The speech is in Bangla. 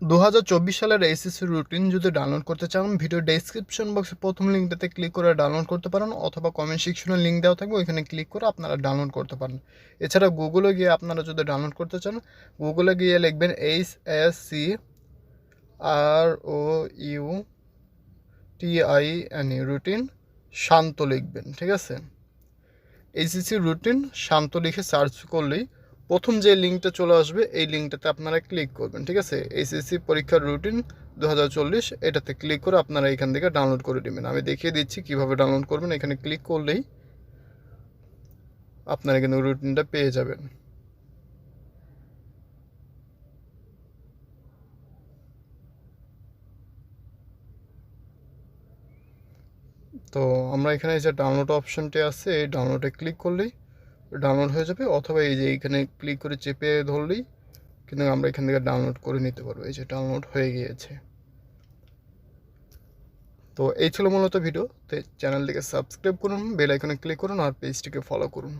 দু হাজার চব্বিশ সালের এসএসসি রুটিন যদি ডাউনলোড করতে চান ভিডিও ডেসক্রিপশন বক্সে প্রথম লিঙ্কটাতে ক্লিক করে ডাউনলোড করতে পারেন অথবা কমেন্ট সেকশনে লিঙ্ক দেওয়া থাকবে, ওইখানে ক্লিক করে আপনারা ডাউনলোড করতে পারেন। এছাড়া গুগলে গিয়ে আপনারা যদি ডাউনলোড করতে চান গুগলে গিয়ে লিখবেন H S C R O U T I N E routine শান্ত লিখবেন, ঠিক আছে? এইচএসসি রুটিন শান্ত লিখে সার্চ করলেই প্রথম যে লিঙ্কটা চলে আসবে, এই লিঙ্কটাতে আপনারা ক্লিক করবেন, ঠিক আছে? এইচএসসি পরীক্ষার রুটিন দু হাজার চল্লিশ, এটাতে ক্লিক করে আপনারা এখান থেকে ডাউনলোড করে নেবেন। আমি দেখিয়ে দিচ্ছি কীভাবে ডাউনলোড করবেন, এখানে ক্লিক করলেই আপনারা কিন্তু রুটিনটা পেয়ে যাবেন। তো আমরা এখানে যে ডাউনলোড অপশনটি আছে, এই ডাউনলোডে ক্লিক করলেই ডাউনলোড হয়ে যাবে, অথবা এই যে এইখানে ক্লিক করে চেপে ধরলেই কিন্তু আমরা এখান থেকে ডাউনলোড করে নিতে পারব, এই যে ডাউনলোড হয়ে গিয়েছে। তো এই ছিল মূলত ভিডিও তো চ্যানেলটিকে সাবস্ক্রাইব করুন বেল আইকনে ক্লিক করুন আর পেজটিকে ফলো করুন।